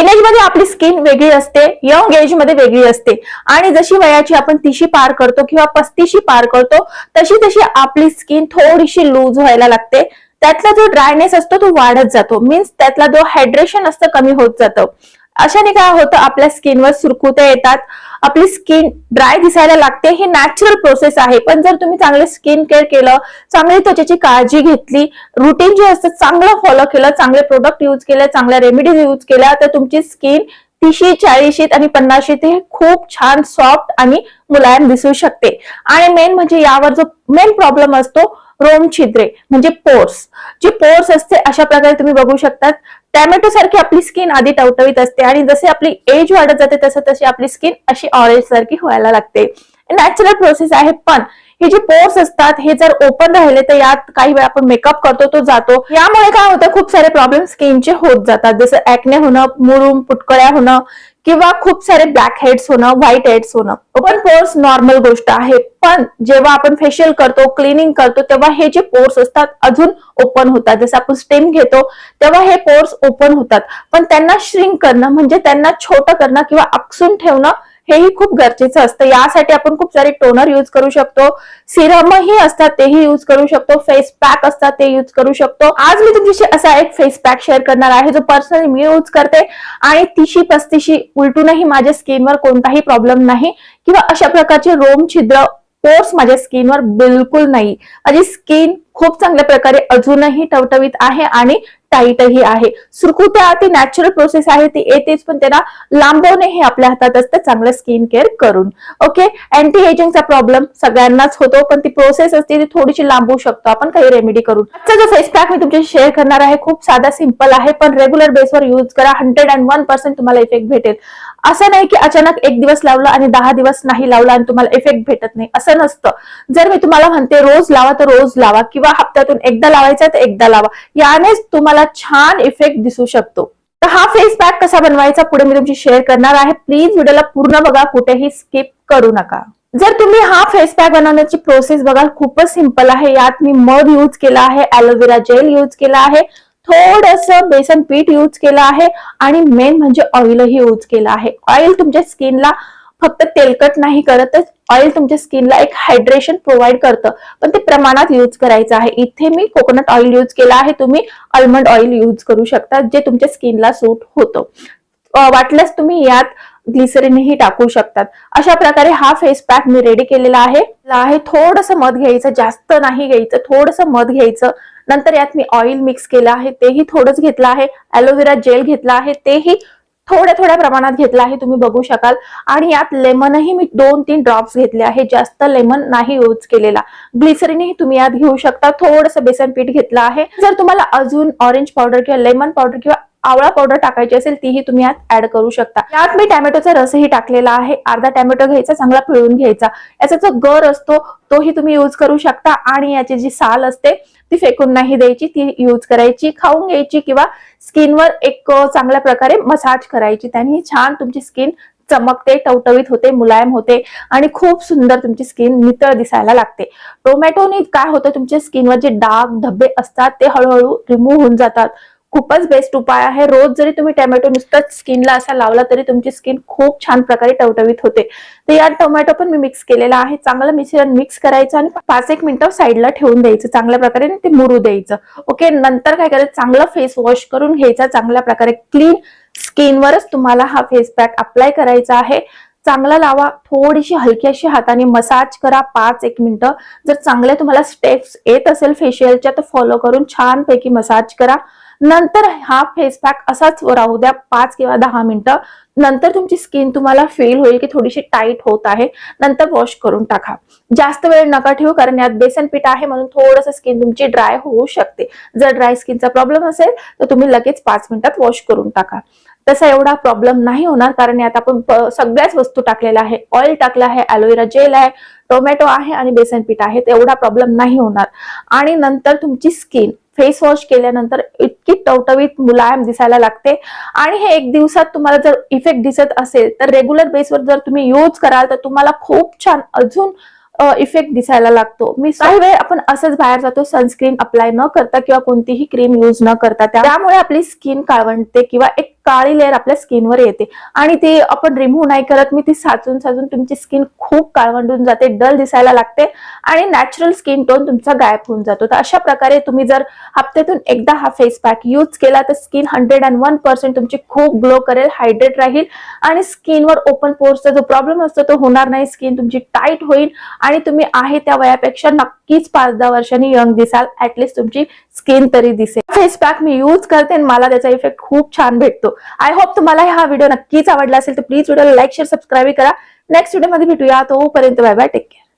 टीनेजमध्ये आपली स्किन वेगळी असते यंग एजमध्ये वेगळी असते. आणि जशी वयाची आपण तिशी पार करतो किंवा पस्तीशी पार करतो तशी तशी आपली स्किन थोडीशी लूज व्हायला लागते. त्यातला जो ड्रायनेस असतो तो वाढत जातो. मीन्स त्यातला जो हायड्रेशन असतं कमी होत जातं. अशाने काय होतं आपल्या स्किनवर सुरकुत्या येतात. आपली स्किन ड्राय दिसायला लागते. ही नॅचरल प्रोसेस आहे. पण जर तुम्ही चांगले स्किन केअर केलं चांगली त्वचेची काळजी घेतली रुटीन जे असतं चांगलं फॉलो केलं चांगले प्रोडक्ट यूज केले चांगल्या रेमेडीज यूज केल्या तर तुमची स्किन तिशी चाळीशीत आणि पन्नाशीत हे खूप छान सॉफ्ट आणि मुलायम दिसू शकते. आणि मेन म्हणजे यावर जो मेन प्रॉब्लेम असतो रोम छिद्रे म्हणजे पोर्स जे पोर्स असते अशा प्रकारे तुम्ही बघू शकतात. टॅमॅटो सारखी आपली स्किन आधी टवटवीत असते आणि जसे आपली एज वाढत जाते तसं तशी आपली स्किन अशी ऑरेंज सारखी व्हायला लागते. नॅचरल प्रोसेस आहे पण हे जे पोर्स असतात हे जर ओपन राहिले तर यात काही वेळा आपण मेकअप करतो तो जातो. यामुळे काय होतं खूप सारे प्रॉब्लेम स्किनचे होत जातात. जसं ऍक्ने होणं मुरुम पुटकळ्या होणं किंवा खूप सारे ब्लॅक हेड्स होणं व्हाईट हेड्स होणं. ओपन पोर्स नॉर्मल गोष्ट आहे. पण जेव्हा आपण फेशियल करतो क्लिनिंग करतो तेव्हा हे जे पोर्स असतात अजून ओपन होतात. जसं आपण स्टेम घेतो तेव्हा हे पोर्स ओपन होतात. पण त्यांना श्रिंक करणं म्हणजे त्यांना छोटं करणं किंवा आकसून ठेवणं हेही खूप गरजेचं असतं. यासाठी आपण खूप सारे टोनर यूज करू शकतो. सिरमही असतात तेही यूज करू शकतो. फेस पॅक असतात ते यूज करू शकतो. आज मी तुमच्याशी असा एक फेस पॅक शेअर करणार आहे जो पर्सनली मी यूज करते. आणि तिशी पस्तीशी उलटूनही माझ्या स्किनवर कोणताही प्रॉब्लेम नाही. किंवा अशा प्रकारचे रोम छिद्र पोर्स माझ्या स्किनवर बिलकुल नाही. माझी स्किन खूप चांगल्या प्रकारे अजूनही टवटवीत आहे आणि टाईटही आहे. सुरकुत्या ती नॅचरल प्रोसेस आहे ती येतेच पण त्यांना लांबवणे हे आपल्या हातात असतं चांगलं स्किन केअर करून. ओके अँटी एजिंगचा प्रॉब्लेम सगळ्यांनाच होतो पण ती प्रोसेस असते ती थोडीशी लांबवू शकतो आपण काही रेमेडी करून. आजचा जो फेस पॅक मी तुमच्याशी शेअर करणार आहे खूप साधा सिंपल आहे पण रेग्युलर बेसवर यूज करा. हंड्रेड अँड वन पर्सेंट तुम्हाला इफेक्ट भेटेल. असं नाही की अचानक एक दिवस लावलं आणि दहा दिवस नाही लावला आणि तुम्हाला इफेक्ट भेटत नाही. असं नसतं. जर मी तुम्हाला म्हणते रोज लावा तर रोज लावा किंवा हप्त्यातून एकदा लावायचा तर एकदा लावा. यानेच तुम्हाला छान इफेक्ट दिसू शकतो. तर हा फेस पॅक कसा बनवायचा पुढे मी तुमची शेअर करणार आहे. प्लीज व्हिडिओला पूर्ण बघा कुठेही स्किप करू नका. जर तुम्ही हा फेस पॅक बनवण्याची प्रोसेस बघाल खूपच सिंपल आहे. यात मी मध यूज केला आहे ॲलोवेरा जेल यूज केला आहे. थोडस बेसन पीठ यूज केलं आहे आणि मेन म्हणजे ऑइलही यूज केलं आहे. ऑइल तुमच्या स्किनला फक्त तेलकट नाही करतच ऑइल तुमच्या स्किनला एक हायड्रेशन प्रोव्हाइड करतं. पण ते प्रमाणात यूज करायचं आहे. इथे मी कोकोनट ऑइल यूज केला आहे. तुम्ही अल्मंड ऑइल यूज करू शकता जे तुमच्या स्किनला सूट होतं. वाटल्यास तुम्ही यात ग्लिसरीनही टाकू शकतात. अशा प्रकारे हा फेस पॅक मी रेडी केलेला आहे. आहे थोडंसं मध घ्यायचं जास्त नाही घ्यायचं थोडंसं मध घ्यायचं. नंतर यात मी ऑइल मिक्स केलं आहे तेही थोडंच घेतलं आहे. ॲलोवेरा जेल घेतला आहे तेही थोड्या थोड्या प्रमाणात घेतला आहे तुम्ही बघू शकाल. आणि यात लेमनही मी दोन तीन ड्रॉप्स घेतले आहे जास्त लेमन नाही यूज केलेला. ग्लिसरीनही तुम्ही यात घेऊ शकता थोडंसं बेसन पीठ घेतलं आहे. जर तुम्हाला अजून ऑरेंज पावडर किंवा लेमन पावडर किंवा आवळा पावडर टाकायची असेल तीही तुम्ही यात ऍड करू शकता. यात मी टॅमॅटोचा रसही टाकलेला आहे. अर्धा टॅमॅटो घ्यायचा चांगला पिळून घ्यायचा. याचा जो गर असतो तोही तुम्ही यूज करू शकता. आणि याची जी साल असते ती फेकून नाही द्यायची. ती यूज करायची खाऊन घ्यायची किंवा स्किनवर एक चांगल्या प्रकारे मसाज करायची. त्याने छान तुमची स्किन चमकते टवटवीत होते मुलायम होते आणि खूप सुंदर तुमची स्किन नितळ दिसायला लागते. टोमॅटोने काय होतं तुमच्या स्किनवर जे डाग धब्बे असतात ते हळूहळू रिमूव्ह होऊन जातात. खूपच बेस्ट उपाय आहे. रोज जरी तुम्ही टोमॅटो नुसतंच स्किनला असा लावला तरी तुमची स्किन खूप छान प्रकारे टवटवीत होते. तर यात टोमॅटो पण मी मिक्स केलेला आहे. चांगलं मिश्रण मिक्स करायचं आणि पाच एक मिनिटं साईडला ठेवून द्यायचं चांगल्या प्रकारे ते मुरू द्यायचं. ओके नंतर काय करायचं? चांगलं फेस वॉश करून घ्यायचा. चांगल्या प्रकारे क्लीन स्किनवरच तुम्हाला हा फेस पॅक अप्लाय करायचा आहे. चांगला लावा थोडीशी हलक्याशी हाताने मसाज करा पाच एक मिनिटं. जर चांगले तुम्हाला स्टेप्स येत असेल फेशियलच्या तर फॉलो करून छानपैकी मसाज करा. नंतर हा फेस पॅक असाच राहू द्या पाच किंवा दहा मिनिटं. नंतर तुमची स्किन तुम्हाला फील होईल की थोडीशी टाईट होत आहे. नंतर वॉश करून टाका. जास्त वेळ नका ठेवू कारण यात बेसन पीठ आहे म्हणून थोडंसं स्किन तुमची ड्राय होऊ शकते. जर ड्राय स्किनचा प्रॉब्लेम असेल तर तुम्ही लगेच पाच मिनिटात वॉश करून टाका. तसा एवढा प्रॉब्लेम नाही होणार कारण यात आपण सगळ्याच वस्तू टाकलेल्या आहे. ऑइल टाकलं आहे ॲलोवेरा जेल आहे टोमॅटो आहे आणि बेसन पीठ आहे. एवढा प्रॉब्लेम नाही होणार. आणि नंतर तुमची स्किन फेस वॉश केल्यानंतर इतकी टवटवीत मुलायम दिसायला लागते. आणि हे एक दिवसात तुम्हाला जर इफेक्ट दिसत असेल तर रेग्युलर बेसवर जर तुम्ही यूज कराल तर तुम्हाला खूप छान अजून इफेक्ट दिसायला लागतो. मी काही वेळ आपण असंच बाहेर जातो सनस्क्रीन अप्लाय न करता किंवा कोणतीही क्रीम यूज न करता. त्या- त्यामुळे आपली स्किन काळवंटते किंवा एक काळी लेअर आपल्या स्किनवर येते. आणि ती आपण रिमूव्ह नाही करत मी ती साचून साचून तुमची स्किन खूप काळवंडून जाते डल दिसायला लागते आणि नॅचरल स्किन टोन तुमचा गायब होऊन जातो. तर अशा प्रकारे तुम्ही जर हप्त्यातून एकदा हा फेस पॅक यूज केला तर skin hundred and one percent तुमची खूप ग्लो करेल हायड्रेट राहील आणि स्किनवर ओपन पोर्सचा जो प्रॉब्लेम असतो तो होणार नाही. स्किन तुमची टाईट होईल आणि तुम्ही आहे त्या वयापेक्षा नक्कीच पाच दहा वर्षांनी यंग दिसाल. ऍटलिस्ट तुमची स्किन तरी दिसेल. फेस पॅक मी यूज करते आणि मला त्याचा इफेक्ट खूप छान भेटतो. आय होप तुम्हाला हा व्हिडिओ नक्कीच आवडला असेल तर प्लीज व्हिडिओला लाईक शेअर सबस्क्राईब करा. नेक्स्ट व्हिडिओमध्ये भेटूया. तोपर्यंत बाय बाय टेक केअर